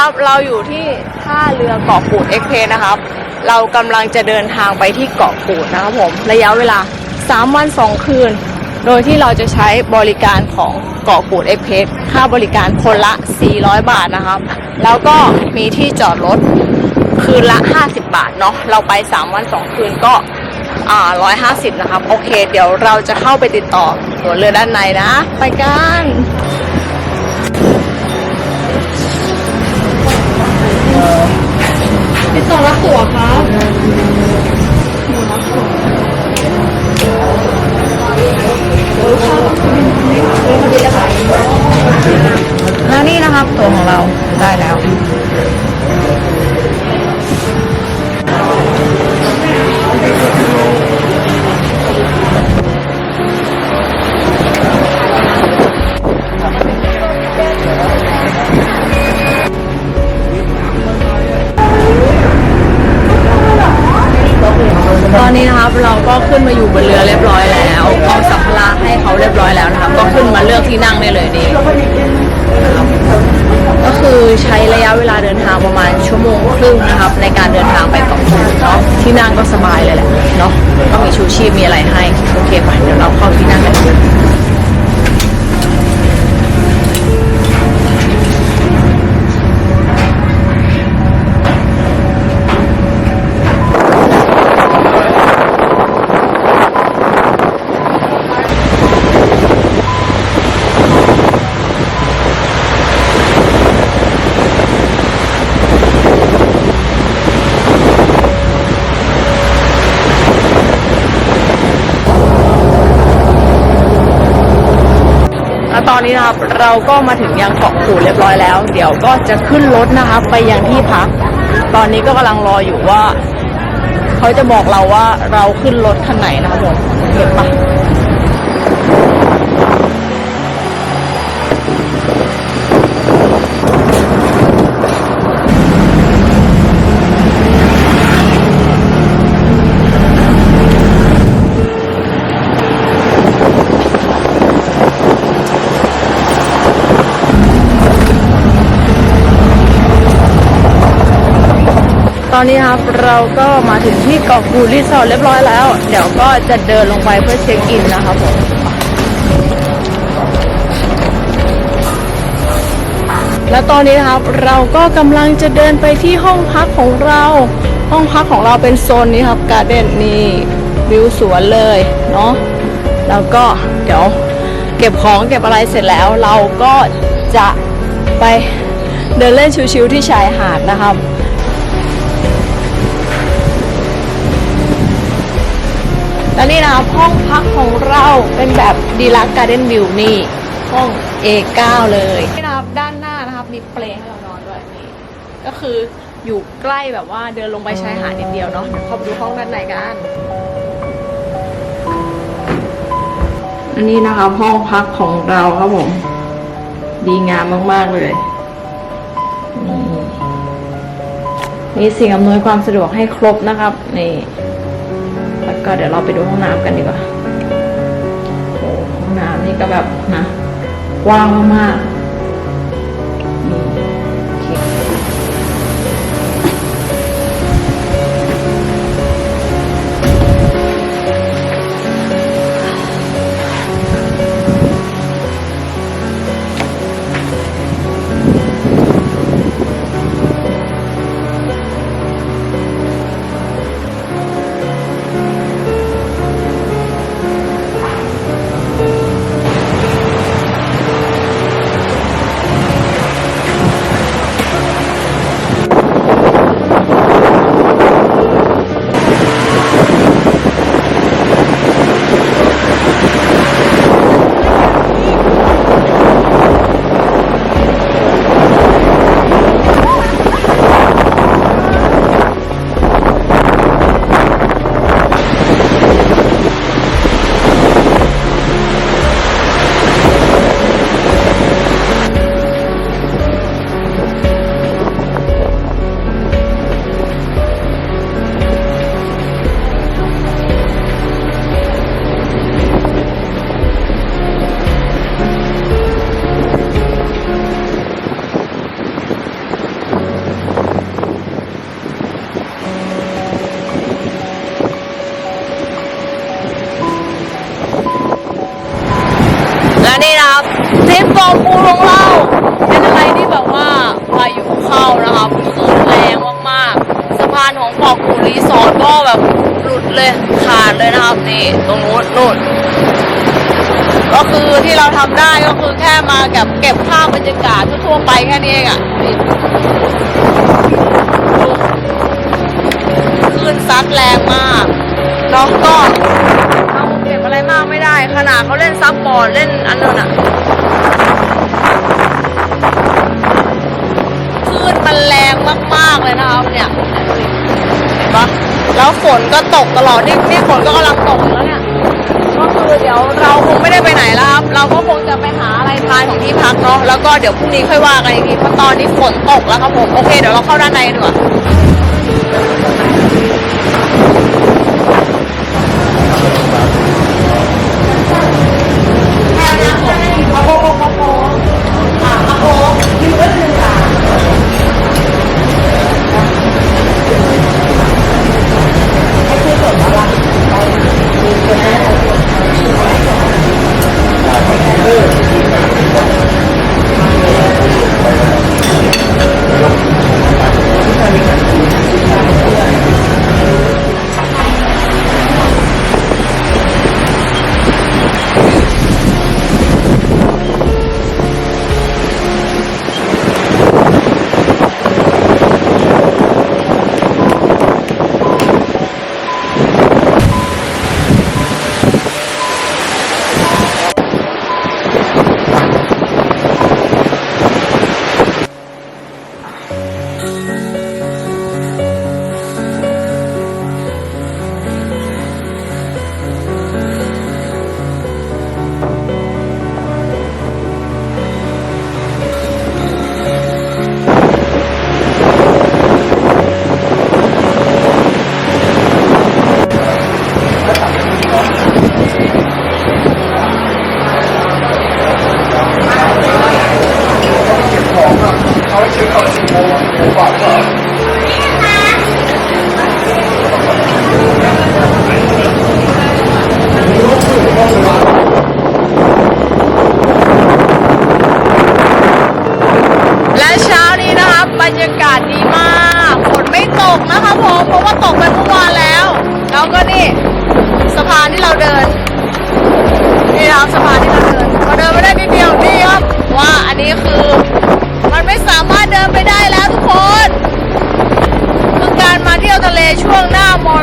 นนี้ครับ เราอยู่ที่ท่าเรือเกาะกูดเอ็กเพนะครับ เรากำลังจะเดินทางไปที่เกาะกูดนะครับผม ระยะเวลา 3 วัน 2 คืน โดยที่เราจะใช้บริการของเกาะกูดเอ็กเพค่าบริการคนละ 400 บาทนะครับ แล้วก็มีที่จอดรถคืนละ 50 บาทเนาะ เราไป 3 วัน 2 คืนก็อ่า150นะครับ โอเค เดี๋ยวเราจะเข้าไปติดต่อตัวเรือด้านในนะ ไปกัน ติดต่อรับตั๋วครับแล้วนี่นะครับ ตัวของเราได้แล้ว ตอนนี้นะครับเราก็มาถึงยังเกาะกูดเรียบร้อยแล้ว เดี๋ยวก็จะขึ้นรถนะครับไปยังที่พัก ตอนนี้ก็กำลังรออยู่ว่า เขาจะบอกเราว่าเราขึ้นรถคันไหนนะครับผมเห็นป อนนี้ครับเราก็มาถึงที่เกาะกูรีสอร์ทเรียบร้อยแล้ว เดี๋ยวก็จะเดินลงไปเพื่อเช็คอินนะครับผมและตอนนี้นะครับเราก็กำลังจะเดินไปที่ห้องพักของเรา ห้องพักของเราเป็นโซนนี้ครับการ์เด้นนี่วิวสวนเลยเนาะแล้วก็เดี๋ยวเก็บของเก็บอะไรเสร็จแล้ว เราก็จะไปเดินเล่นชิวๆที่ชายหาดนะครับ แล้วนี่นะครับห้องพักของเราเป็นแบบดีลักการ์เด้นวิวนี่ ห้อง A9 เลยนี่นะครับด้านหน้านะครับมีเปลให้เรานอนด้วยนี่ก็คืออยู่ใกล้แบบว่าเดินลงไปชายหาดนิดเดียวเนาะเดี๋ยวเข้าไปดูห้องด้านในกันอันนี้นะครับห้องพักของเราครับผม ดีงามมาก ๆ เลยนี่มีสิ่งอำนวยความสะดวกให้ครบนะครับนี่แล้ว ก็เดี๋ยวเราไปดูห้องน้ำกันดีกว่าโอ้ห้องน้ำนี่ก็แบบนะกว้างมากๆ แค่มาเก็บเก็บภาพบรรยากาศทั่วๆไปแค่นี้เองอะนี่ดูคลื่นซัดแรงมากเนาะก็เอาเก็บอะไรมากไม่ได้ ขนาดเขาเล่นซับบอร์ดเล่นอันนั้นอะคลื่นมันแรงมากๆเลยนะครับเนี่ยเห็นปะแล้วฝนก็ตกตลอดนี่นี่ฝนก็กำลังตกอยู่แล้วเนี่ย ก็คือเดี๋ยวเราคงไม่ได้ไปไหนแล้วครับเราก็คงจะไปหาอะไรทานของที่พักเนาะแล้วก็เดี๋ยวพรุ่งนี้ค่อยว่ากันอีกทีเพราะตอนนี้ฝนตกแล้วครับผมโอเคเดี๋ยวเราเข้าด้านในกันดีกว่า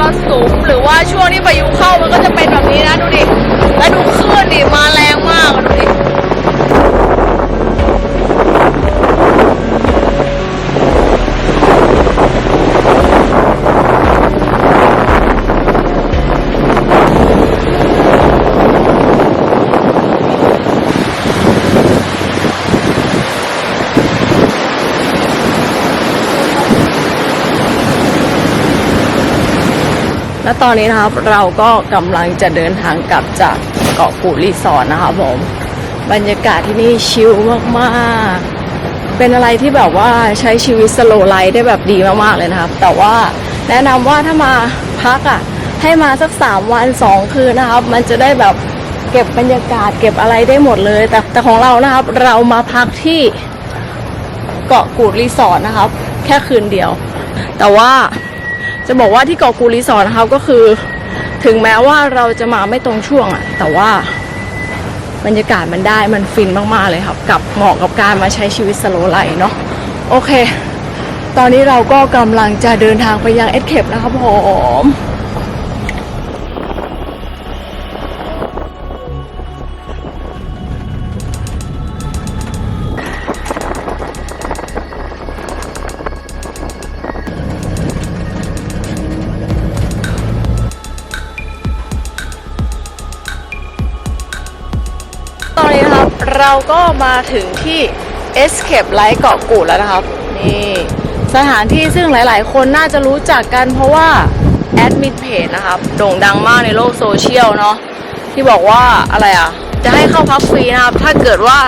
รสุมหรือว่าช่วงที่พายุเข้ามันก็จะเป็นแบบนี้นะดูดิ แล้วดูคลื่นดิมาแรง และตอนนี้นะครับเราก็กำลังจะเดินทางกลับจากเกาะกูรีสอร์ทนะครับผมบรรยากาศที่นี่ชิลมากๆ เป็นอะไรที่แบบว่าใช้ชีวิตสโลไลฟ์ได้แบบดีมากๆเลยนะครับ แต่ว่าแนะนำว่าถ้ามาพักอะให้มาสักสามวันสองคืนนะครับ มันจะได้แบบเก็บบรรยากาศเก็บอะไรได้หมดเลย แต่แต่ของเรานะครับ เรามาพักที่เกาะกูดรีสอร์ทนะครับ แค่คืนเดียว แต่ว่า จะบอกว่าที่เกาะกูรีสอร์ทนะคะก็คือ ถึงแม้ว่าเราจะมาไม่ตรงช่วงอะแต่ว่าบรรยากาศมันได้มันฟินมากๆเลยครับ กับเหมาะกับการมาใช้ชีวิตสโลไลเนาะโอเค ตอนนี้เราก็กำลังจะเดินทางไปยังเอสเคปนะครับผม ก็มาถึงที่ Escape Light เกาะกูดแล้วนะครับ นี่สถานที่ซึ่งหลาย ๆ คนน่าจะรู้จักกันเพราะว่าแอดมินเพจนะครับ โด่งดังมากในโลกโซเชียลเนาะที่บอกว่าอะไรอะ จะให้เข้าพักฟรีนะครับ ถ้าเกิดว่า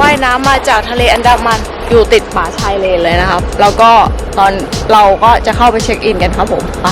ว่ายน้ำมาจากทะเลอันดามันอยู่ติดป่าชายเลนเลยนะครับ แล้วก็ตอนเราก็จะเข้าไปเช็คอินกันครับผมไป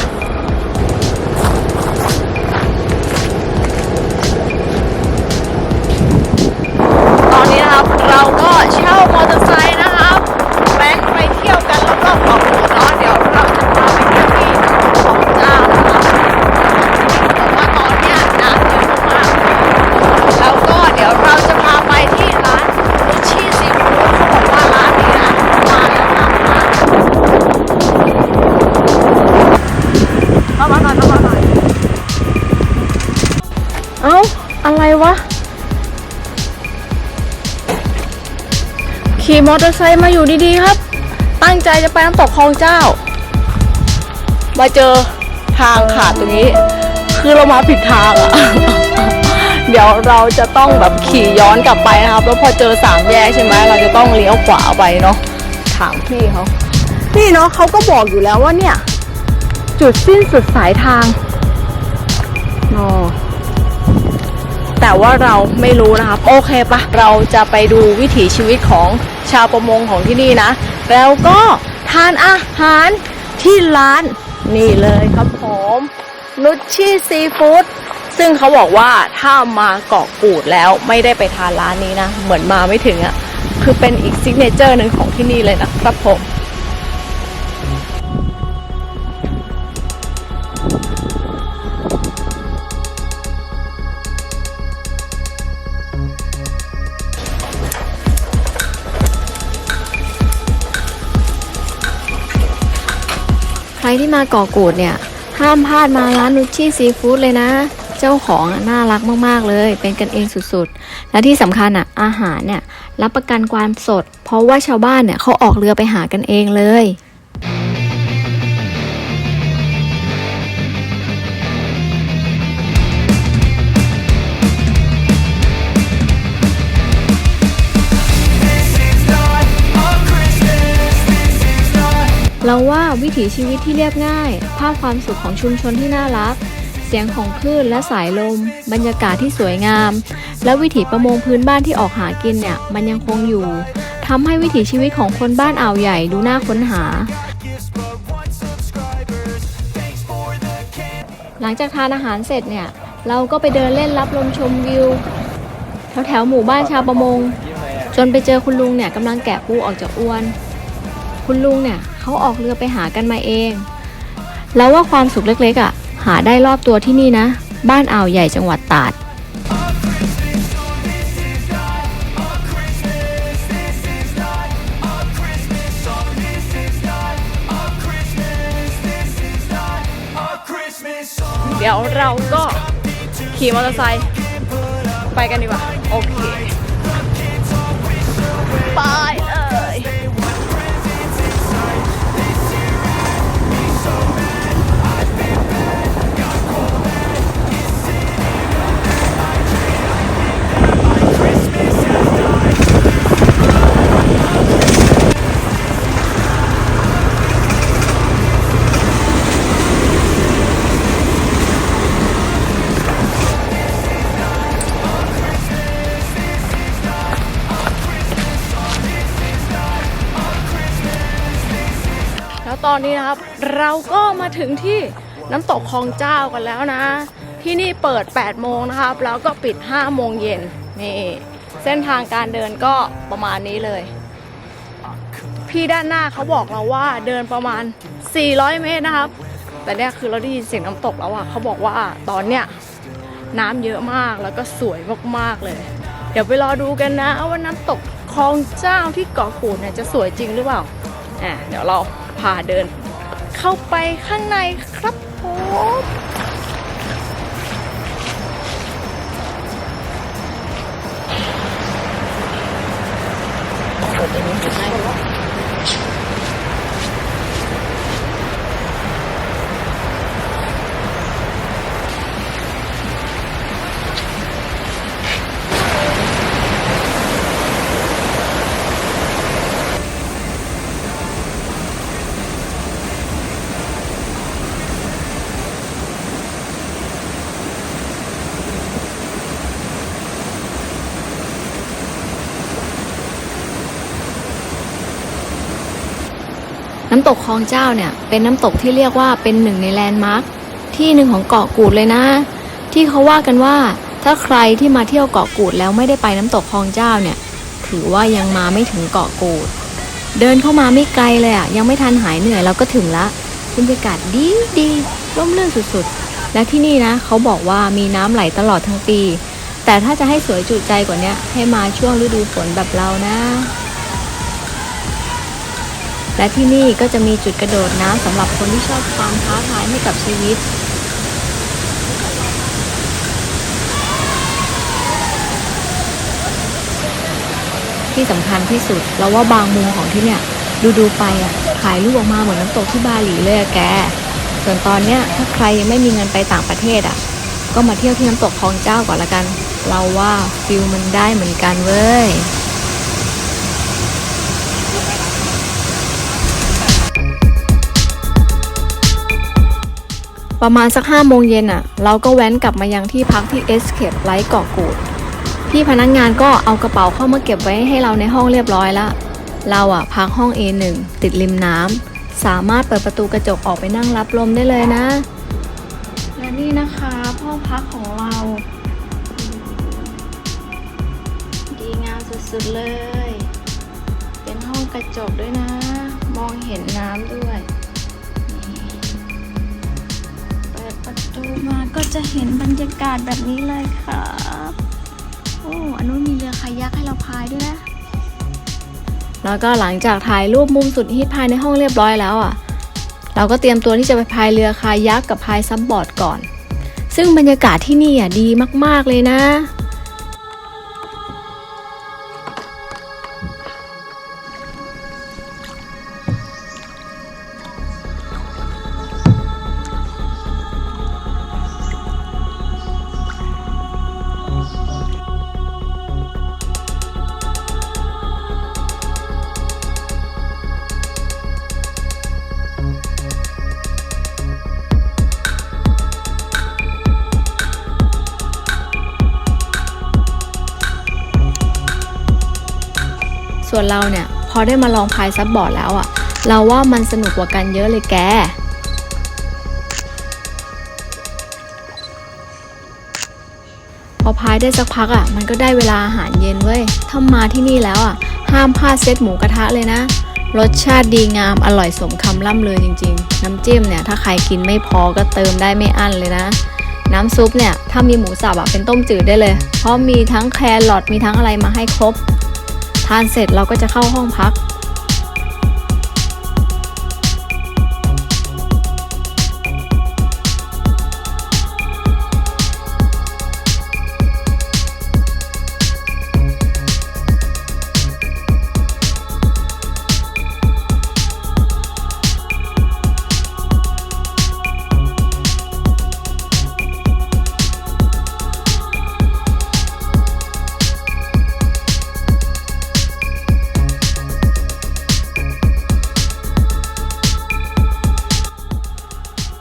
ขี่มอเตอร์ไซค์มาอยู่ดีๆครับ ตั้งใจจะไปน้ำตกคลองเจ้า มาเจอทางขาดตรงนี้ คือเรามาผิดทางอะเดี๋ยวเราจะต้องแบบขี่ย้อนกลับไปนะครับ แล้วพอเจอสามแยกใช่ไหมเราจะต้องเลี้ยวขวาไปเนาะถามพี่เขาพี่เนาะเขาก็บอกอยู่แล้วว่าเนี่ย จุดสิ้นสุดสายทาง แต่ว่าเราไม่รู้นะครับโอเคปะเราจะไปดูวิถีชีวิตของชาวประมงของที่นี่นะ แล้วก็ทานอาหารที่ร้านนี่เลยครับผมนุชชี่ซีฟู้ดซึ่งเขาบอกว่าถ้ามาเกาะกูดแล้วไม่ได้ไปทานร้านนี้นะ เหมือนมาไม่ถึงอะ่ะคือเป็นอีกซิกเนเจอร์หนึ่งของที่นี่เลยนะครับผม มาเกาะกูดเนี่ย ห้ามพลาดมาร้านนุชชี่ซีฟู้ดเลยนะ เจ้าของน่ารักมากๆเลย เป็นกันเองสุดๆ และที่สำคัญอะอาหารเนี่ยรับประกันความสด เพราะว่าชาวบ้านเนี่ยเขาออกเรือไปหากันเองเลย เราว่าวิถีชีวิตที่เรียบง่าย ภาพความสุขของชุมชนที่น่ารัก เสียงของคลื่นและสายลม บรรยากาศที่สวยงาม และวิถีประมงพื้นบ้านที่ออกหากินเนี่ย มันยังคงอยู่ทำให้วิถีชีวิตของคนบ้านอ่าวใหญ่ดูน่าค้นหา หลังจากทานอาหารเสร็จเนี่ย เราก็ไปเดินเล่นรับลมชมวิวแถวแถวหมู่บ้านชาวประมง จนไปเจอคุณลุงเนี่ยกำลังแกะปูออกจากอวน คุณลุงเนี่ย เขาออกเรือไปหากันมาเอง แล้วว่าความสุขเล็กๆอะ หาได้รอบตัวที่นี่นะ บ้านอ่าวใหญ่จังหวัดตราดเดี๋ยวเราก็ขี่มอเตอร์ไซค์ไปกันดีกว่า โอเค ถึงที่น้ำตกคลองเจ้ากันแล้วนะ ที่นี่เปิด 8 โมงนะครับ แล้วก็ปิด 5 โมงเย็นนี่เส้นทางการเดินก็ประมาณนี้เลย พี่ด้านหน้าเขาบอกเราว่าเดินประมาณ 400 เมตรนะครับ แต่เนี่ยคือเราได้ยินเสียงน้ำตกแล้วอะเขาบอกว่าตอนเนี้ยน้ำเยอะมากแล้วก็สวยมากๆเลย เดี๋ยวไปรอดูกันนะว่าน้ำตกคลองเจ้าที่เกาะกูดเนี่ยจะสวยจริงหรือเปล่าอะเดี๋ยวเราพาเดิน เข้าไปข้างในครับผม น้ำตกคลองเจ้าเนี่ย เป็นน้ำตกที่เรียกว่าเป็นหนึ่งในแลนด์มาร์คที่หนึ่งของเกาะกูดเลยนะ ที่เขาว่ากันว่าถ้าใครที่มาเที่ยวเกาะกูดแล้วไม่ได้ไปน้ำตกคลองเจ้าเนี่ย ถือว่ายังมาไม่ถึงเกาะกูด เดินเข้ามาไม่ไกลเลยอะยังไม่ทันหายเหนื่อยเราก็ถึงละบรรยากาศดีดีร่มรื่นสุดๆ และที่นี่นะเขาบอกว่ามีน้ำไหลตลอดทั้งปี แต่ถ้าจะให้สวยจุใจกว่านี้ให้มาช่วงฤดูฝนแบบเรานะ และที่นี่ก็จะมีจุดกระโดดน้ำสำหรับคนที่ชอบความท้าทายให้กับชีวิตที่สำคัญที่สุดเราว่าบางมุมของที่เนี่ย ดูดูๆไปอะถ่ายรูปออกมาเหมือนน้ำตกที่บาหลีเลยอะแก ส่วนตอนเนี้ยถ้าใครยังไม่มีเงินไปต่างประเทศอะ ก็มาเที่ยวที่น้ำตกคลองเจ้าก่อนละกัน เราว่าฟิลมันได้เหมือนกันเว้ย ประมาณสักห้าโมงเย็นอะ เราก็แว้นกลับมายังที่พักที่ Escape ไลท์เกาะกูดพี่พนักงงานก็เอากระเป๋าเข้ามาเก็บไว้ให้เราในห้องเรียบร้อยล้วเราอะพักห้อง A1 ติดริมน้ำสามารถเปิดประตูกระจกออกไปนั่งรับลมได้เลยนะ และนี่นะคะห้องพักของเรา ดีงามสุดๆเลย เป็นห้องกระจกด้วยนะ มองเห็นน้ำด้วย มาก็จะเห็นบรรยากาศแบบนี้เลยครับ โอ้อันนู้นมีเรือคายักให้เราพายด้วยนะแล้วก็หลังจากถ่ายรูปมุมสุดฮิตภายในห้องเรียบร้อยแล้วอะ เราก็เตรียมตัวที่จะไปพายเรือคายักกับพายซับบอร์ดก่อน ซึ่งบรรยากาศที่นี่อะดีมากๆเลยนะ ส่วนเราเนี่ยพอได้มาลองพายซับบอร์ดแล้วอะเราว่ามันสนุกกว่ากันเยอะเลยแกพอพายได้สักพักอะมันก็ได้เวลาอาหารเย็นเว้ยถ้ามาที่นี่แล้วอะห้ามพลาดเซตหมูกระทะเลยนะ รสชาติดีงามอร่อยสมคำล่ำเลยจริง ๆ น้ำจิ้มเนี่ยถ้าใครกินไม่พอก็เติมได้ไม่อั้นเลยนะ น้ำซุปเนี่ยถ้ามีหมูสับอะเป็นต้มจืดได้เลย เพราะมีทั้งแครอทมีทั้งอะไรมาให้ครบ ทานเสร็จเราก็จะเข้าห้องพัก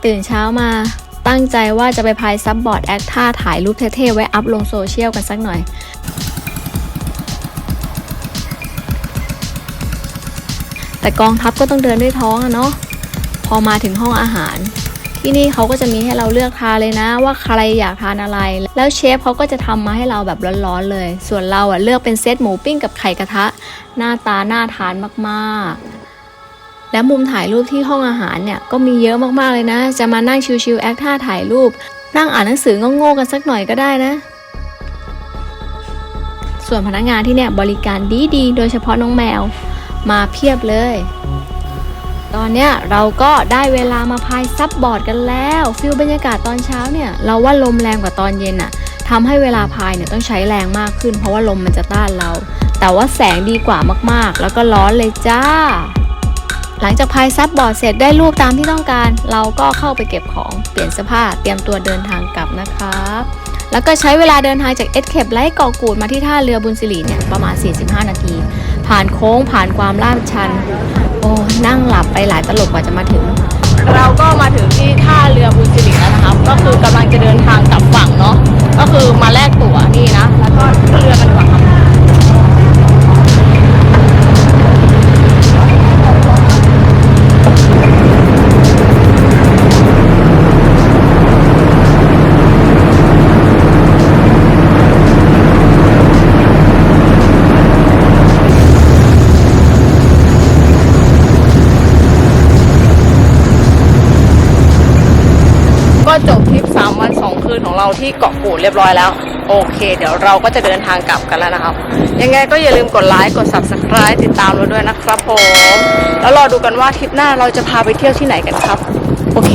ตื่นเช้ามาตั้งใจว่าจะไปพายซับบอร์ดแอคท่าถ่ายรูปเท่ๆ ไว้อัพลงโซเชียลกันสักหน่อย แต่กองทัพก็ต้องเดินด้วยท้องอะเนาะพอมาถึงห้องอาหาร ที่นี่เขาก็จะมีให้เราเลือกทานเลยนะ ว่าใครอยากทานอะไร แล้วเชฟเขาก็จะทำมาให้เราแบบร้อนๆเลย ส่วนเราอะเลือกเป็นเซตหมูปิ้งกับไข่กระทะ หน้าตาน่าทานมากๆ และมุมถ่ายรูปที่ห้องอาหารเนี่ยก็มีเยอะมากๆเลยนะ จะมานั่งชิวๆแอคท่าถ่ายรูป นั่งอ่านหนังสือโง่ๆกันสักหน่อยก็ได้นะ ส่วนพนักงานที่เนี่ยบริการดีๆ โดยเฉพาะน้องแมวมาเพียบเลย ตอนเนี้ยเราก็ได้เวลามาพายซับบอร์ดกันแล้วฟิลบรรยากาศตอนเช้าเนี่ยเราว่าลมแรงกว่าตอนเย็นอะทำให้เวลาพายเนี่ยต้องใช้แรงมากขึ้น เพราะว่าลมมันจะต้านเรา แต่ว่าแสงดีกว่ามากๆ แล้วก็ร้อนเลยจ้า หลังจากพายซับบอร์ดเสร็จได้รูปตามที่ต้องการ เราก็เข้าไปเก็บของเปลี่ยนเสื้อผ้าเตรียมตัวเดินทางกลับนะครับแล้วก็ใช้เวลาเดินทางจากเอสเคปไลท์เกาะกูดมาที่ท่าเรือบุญสิริเนี่ยประมาณ 45 นาที ผ่านโค้งผ่านความลาดชัน โอ้นั่งหลับไปหลายตลบกว่าจะมาถึง เราก็มาถึงที่ท่าเรือบุญสิริแล้วนะครับ ก็คือกำลังจะเดินทางกลับฝั่งเนาะก็คือมาแลกตั๋วนี่นะ แล้วก็ขึ้นเรือกันดีกว่าครับ ที่เกาะกูดเรียบร้อยแล้ว โอเค เดี๋ยวเราก็จะเดินทางกลับกันแล้วนะครับ ยังไงก็อย่าลืมกดไลค์กด subscribe ติดตามเราด้วยนะครับผม แล้วรอดูกันว่าทริปหน้าเราจะพาไปเที่ยวที่ไหนกันครับ โอเค